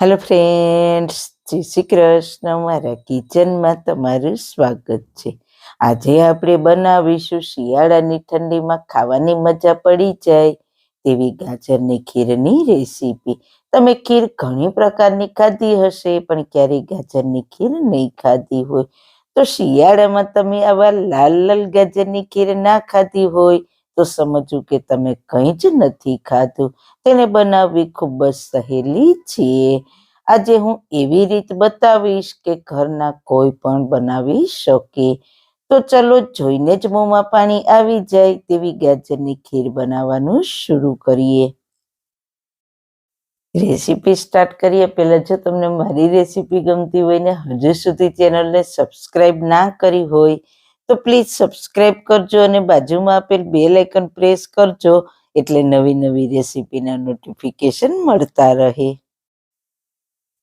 Hello friends જય શ્રી કૃષ્ણ. મારા કિચનમાં તમારું સ્વાગત છે. આજે આપણે બનાવીશું શિયાળાની ઠંડીમાં ખાવાની મજા પડી જાય તેવી ગાજરની ખીરની રેસીપી. તમે ખીર ઘણી પ્રકારની ખાધી હશે, પણ ક્યારેય ગાજરની ખીર નહીં ખાધી હોય. તો શિયાળામાં તમે આવા લાલ લાલ ગાજરની ખીર ના ખાધી હોય તો સમજવું કે તમે કંઈ જ નથી ખાધું. તેને બનાવવી ખૂબ જ સહેલી છે. આજે હું એવી રીત બતાવીશ કે ઘરના કોઈ પણ બનાવી શકે. તો ચલો જોઈને જ મોંમાં પાણી આવી જાય તેવી ગાજરની ખીર બનાવવાનું શરૂ કરીએ. રેસીપી સ્ટાર્ટ કરીએ. પહેલાં જો તમને મારી રેસીપી ગમતી હોય ને હજુ સુધી ચેનલને સબસ્ક્રાઈબ ના કરી હોય તો પ્લીઝ સબસ્ક્રાઈબ કરજો અને બાજુમાં આપેલ બેલ આઇકન પ્રેસ કરજો એટલે નવી નવી રેસીપીના નોટિફિકેશન મળતા રહે.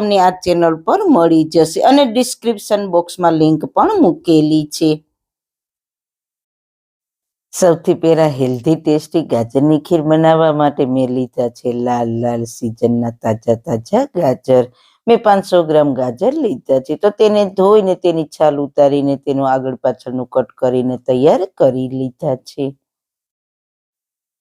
તમને આ ચેનલ પર મળી જશે અને ડિસ્ક્રિપ્શન બોક્સમાં લિંક પણ મૂકેલી છે. સૌથી પહેલા હેલ્ધી ટેસ્ટી ગાજરની ખીર બનાવવા માટે મેં લીધા છે લાલ લાલ સિઝનના તાજા તાજા ગાજર. મેં પાંચસો ગ્રામ ગાજર લીધા છે. તો તેને ધોઈને તેની છાલ ઉતારીને તેનું આગળ પાછળનું કટ કરીને તૈયાર કરી લીધા છે.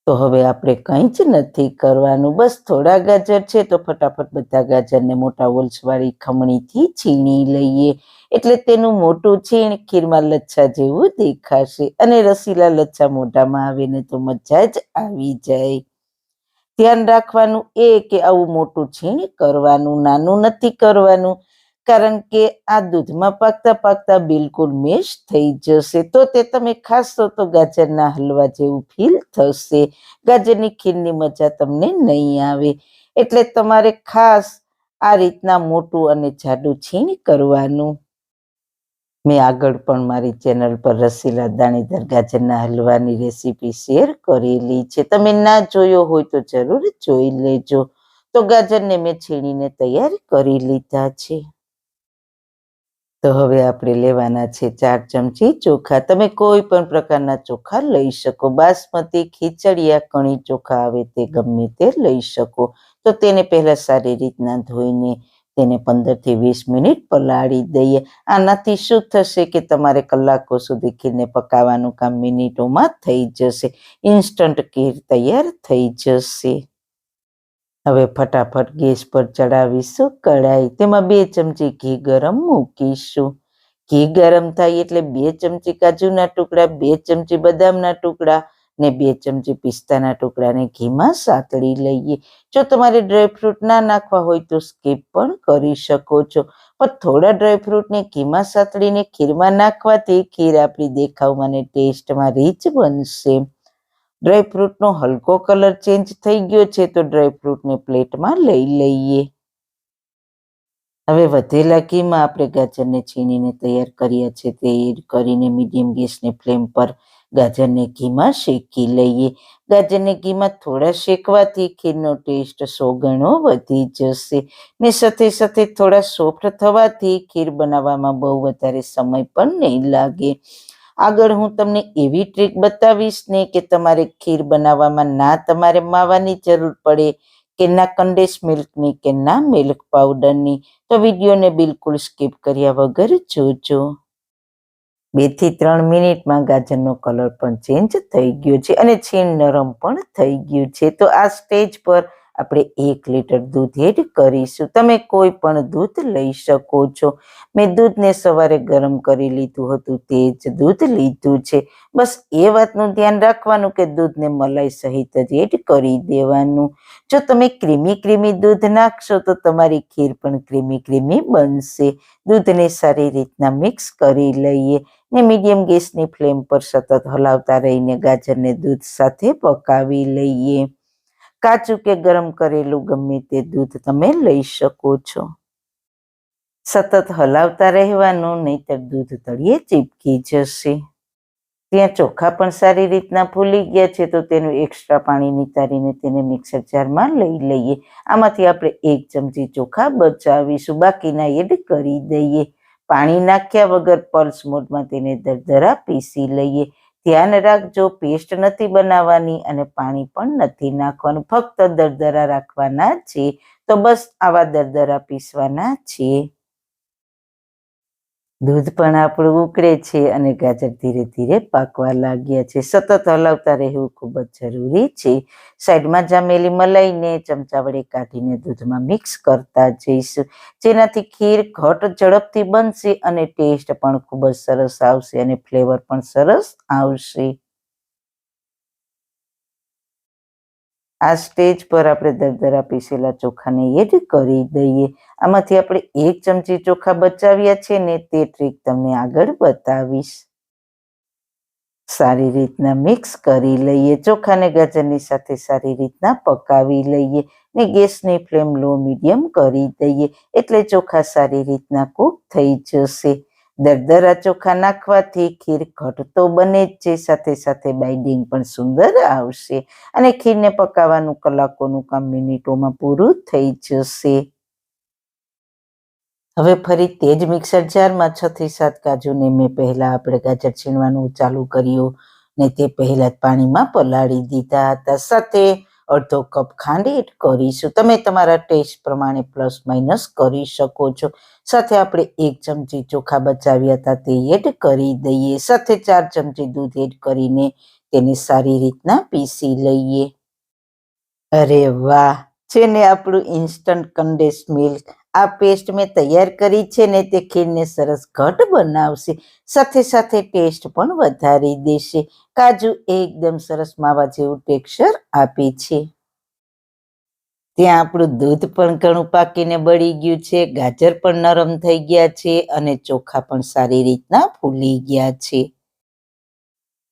તો હવે આપણે કંઈ જ નથી કરવાનું. બસ થોડા ગાજર છે તો ફટાફટ બધા ગાજરને મોટા વોલ્સવાળી ખમણીથી છીણી લઈએ. એટલે તેનું મોટું છીણ ખીરમાં લચ્છા જેવું દેખાશે અને રસીલા લચ્છા મોઢામાં આવે ને તો મજા જ આવી જાય. ધ્યાન રાખવાનું એ કે આવું મોટું છીણ કરવાનું, નાનું નથી કરવાનું. કારણ કે આ દૂધમાં પાકતા પાકતા બિલકુલ મેશ થઈ જશે. તો તે તમે ખાશો તો ગાજરના હલવા જેવું ફીલ થશે. ગાજરની ખીરની મજા તમને નહીં આવે. એટલે તમારે ખાસ આ રીતના મોટું અને જાડું છીણ કરવાનું. મેં આગળ પણ મારી ચેનલ પર રસીલા દાણીદાર ગાજરના હલવાની રેસીપી શેર કરેલી છે. તમે ના જોયો હોય તો જરૂર જોઈ લેજો. તો ગાજરને મેં છીણીને તૈયાર કરી લીધા છે. તો હવે આપણે લેવાના છે ચાર ચમચી ચોખા. તમે કોઈ પણ પ્રકારના ચોખા લઈ શકો. બાસમતી, ખીચડિયા, કણી ચોખા આવે તે ગમે તે લઈ શકો. તો તેને પહેલા સારી રીતના ધોઈને તેને પંદરથી વીસ મિનિટ પલાળી દઈએ. આનાથી શું થશે કે તમારે કલાકો સુધી ખીરને પકાવવાનું કામ મિનિટોમાં થઈ જશે. ઇન્સ્ટન્ટ ખીર તૈયાર થઈ જશે. હવે ફટાફટ ગેસ પર ચડાવીશું કઢાઈ. તેમાં બે ચમચી ઘી ગરમ મૂકીશું. ઘી ગરમ થાય એટલે બે ચમચી કાજુના ટુકડા, બે ચમચી બદામના ટુકડા ને બે ચમચી પિસ્તાના ટુકડાને ઘીમાં સાતળી લઈએ. જો તમારે ડ્રાયફ્રૂટ ના નાખવા હોય તો સ્કીપ પણ કરી શકો છો. પણ થોડા ડ્રાયફ્રૂટને ઘીમાં સાતળીને ખીરમાં નાખવાથી ખીર આપણી દેખાવમાં ને ટેસ્ટમાં રીચ બનશે. ડ્રાયફ્રૂટનો હલકો કલર ચેન્જ થઈ ગયો છે, તો ડ્રાયફ્રૂટને પ્લેટમાં લઈ લઈએ. હવે વધેલા ઘીમાં આપણે ગાજરને છીણીને તૈયાર કર્યા છે, તે એડ કરીને મીડિયમ ગેસની ફ્લેમ પર ગાજરને ઘીમાં શેકી લઈએ. ગાજરને ઘીમાં થોડા શેકવાથી ખીરનો ટેસ્ટ સો ગણો વધી જશે ને સાથે સાથે થોડા સોફ્ટ થવાથી ખીર બનાવવામાં બહુ વધારે સમય પણ નહીં લાગે. આગળ હું તમને એવી ટ્રીક બતાવીશ ને કે તમારે ખીર બનાવવામાં ના તમારે માવાની જરૂર પડે કે ના કન્ડેન્સ મિલ્કની કે ના મિલ્ક પાવડરની. તો વિડીયોને બિલકુલ સ્કીપ કર્યા વગર જોજો. બેથી ત્રણ મિનિટમાં ગાજરનો કલર પણ ચેન્જ થઈ ગયો છે અને છીણ નરમ પણ થઈ ગયું છે. તો આ સ્ટેજ પર આપણે એક લીટર દૂધ એડ કરીશું. તમે કોઈ પણ દૂધ લઈ શકો છો. મેં દૂધને સવારે ગરમ કરી લીધું હતું, તે જ દૂધ લીધું છે. બસ એ વાતનું ધ્યાન રાખવાનું કે દૂધને મલાઈ સહિત જ એડ કરી દેવાનું. જો તમે ક્રીમી ક્રીમી દૂધ નાખશો, તો તમારી ખીર પણ ક્રીમી ક્રીમી બનશે. દૂધને સારી રીતના મિક્સ કરી લઈએ ને મીડિયમ ગેસની ફ્લેમ પર સતત હલાવતા રહીને ગાજરને દૂધ સાથે પકાવી લઈએ. કાચું કે ગરમ કરેલું ગમે તે દૂધ તમે લઈ શકો છો. સતત હલાવતા રહેવાનું, નહીતર દૂધ તળિયે ચીપકી જશે. ત્યાં ચોખા પણ સારી રીતના ફૂલી ગયા છે, તો તેનું એક્સ્ટ્રા પાણી નિતારીને તેને મિક્સર જારમાં લઈ લઈએ. આમાંથી આપણે એક ચમચી ચોખા બચાવીશું, બાકીના એડ કરી દઈએ. પાણી નાખ્યા વગર પલ્સ મોડમાં તેને દરદરા પીસી લઈએ. ધ્યાન રાખજો પેસ્ટ નથી બનાવવાની અને પાણી પણ નથી નાખવાનું. ફક્ત દરદરા રાખવાના છે. તો બસ આવા દરદરા પીસવાના છે. દૂધ પણ આપણું ઉકળે છે અને ગાજર ધીરે ધીરે પાકવા લાગ્યા છે. સતત હલાવતા રહેવું ખૂબ જ જરૂરી છે. સાઈડમાં જામેલી મલાઈને ચમચા વડે કાઢીને દૂધમાં મિક્સ કરતા જઈશું. જેનાથી ખીર ઘટ ઝડપથી બનશે અને ટેસ્ટ પણ ખૂબ જ સરસ આવશે અને ફ્લેવર પણ સરસ આવશે. આ સ્ટેજ પર આપણે દરદરા પીસેલા ચોખાને એડ કરી દઈએ. આમાંથી આપણે એક ચમચી ચોખા બચાવ્યા છે ને તે ટ્રીક તમને આગળ બતાવીશ. સારી રીતના મિક્સ કરી લઈએ. ચોખાને ગાજરની સાથે સારી રીતના પકાવી લઈએ ને ગેસની ફ્લેમ લો મીડિયમ કરી દઈએ. એટલે ચોખા સારી રીતના કૂક થઈ જશે. દરદરા ચોખા નાખવાથી ખીર ઘટતો બને જ છે, સાથે સાથે બાઇડિંગ પણ સુંદર આવશે અને ખીરને પકાવવાનું કલાકોનું કામ મિનિટોમાં પૂરું થઈ જશે. હવે ફરી તે જ મિક્સર જારમાં છ થી સાત કાજુને મેં પહેલા આપણે ગાજર છીણવાનું ચાલુ કર્યું ને તે પહેલા જ પાણીમાં પલાળી દીધા હતા. સાથે અડધો કપ ખાંડ એડ કરીશું. તમે તમારા ટેસ્ટ પ્રમાણે પ્લસ માઇનસ કરી શકો છો. સાથે આપણે એક ચમચી ચોખા બચાવ્યા હતા તે એડ કરી દઈએ. સાથે ચાર ચમચી દૂધ એડ કરીને તેને સારી રીતના પીસી લઈએ. અરે વાહ! છે ને આપણું ઇન્સ્ટન્ટ કન્ડેન્સ મિલ્ક આ પેસ્ટ મેં તૈયાર કરી છે ને તે ખીરને સરસ ઘટ બનાવશે. સાથે સાથે ટેસ્ટ પણ વધારી દેશે. કાજુ એકદમ સરસ માવા જેવું ટેક્સચર આપે છે. ત્યાં આપણું દૂધ પણ ઘણું પાકીને બળી ગયું છે. ગાજર પણ નરમ થઈ ગયા છે અને ચોખા પણ સારી રીતના ફૂલી ગયા છે.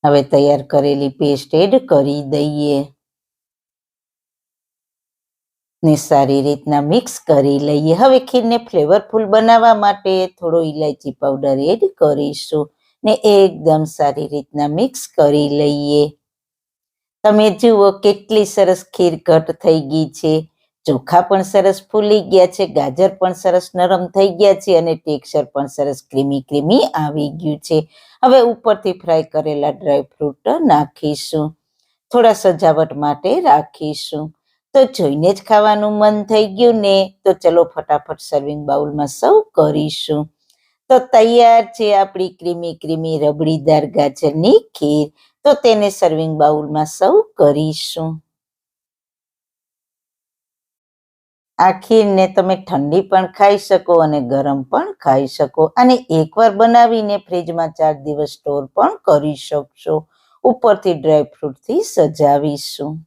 હવે તૈયાર કરેલી પેસ્ટ એડ કરી દઈએ. ને સારી રીતના મિક્સ કરી લઈએ. હવે ખીરને ફ્લેવરફુલ બનાવવા માટે થોડો ઇલાયચી પાવડર એડ કરીશું ને એકદમ સારી રીતના મિક્સ કરી લઈએ. તમે જુઓ કેટલી સરસ ખીર ઘટ થઈ ગઈ છે. ચોખા પણ સરસ ફૂલી ગયા છે, ગાજર પણ સરસ નરમ થઈ ગયા છે અને ટેક્સચર પણ સરસ ક્રીમી ક્રીમી આવી ગયું છે. હવે ઉપરથી ફ્રાય કરેલા ડ્રાયફ્રૂટ નાખીશું. થોડા સજાવટ માટે રાખીશું. તો જોઈને જ ખાવાનું મન થઈ ગયું ને. તો ચલો ફટાફટ સર્વિંગ બાઉલમાં સૌ કરીશું. તો તૈયાર છે આપણી ક્રીમી ક્રીમી રબડીદાર ગાજરની ખીર. તો તેને સર્વિંગ બાઉલમાં સૌ કરીશું. આ ખીરને તમે ઠંડી પણ ખાઈ શકો અને ગરમ પણ ખાઈ શકો. અને એકવાર બનાવીને ફ્રીજમાં ચાર દિવસ સ્ટોર પણ કરી શકશો. ઉપરથી ડ્રાયફ્રૂટથી સજાવીશું.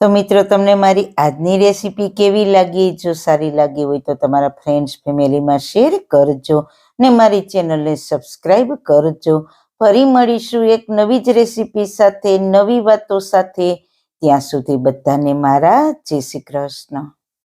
તો મિત્રો, તમને મારી આજની રેસીપી કેવી લાગી? જો સારી લાગી હોય તો તમારા ફ્રેન્ડ્સ ફેમિલીમાં શેર કરજો ને મારી ચેનલને સબસ્ક્રાઈબ કરજો. ફરી મળીશું એક નવી જ રેસીપી સાથે, નવી વાતો સાથે. ત્યાં સુધી બધાને મારા જય શ્રી કૃષ્ણ.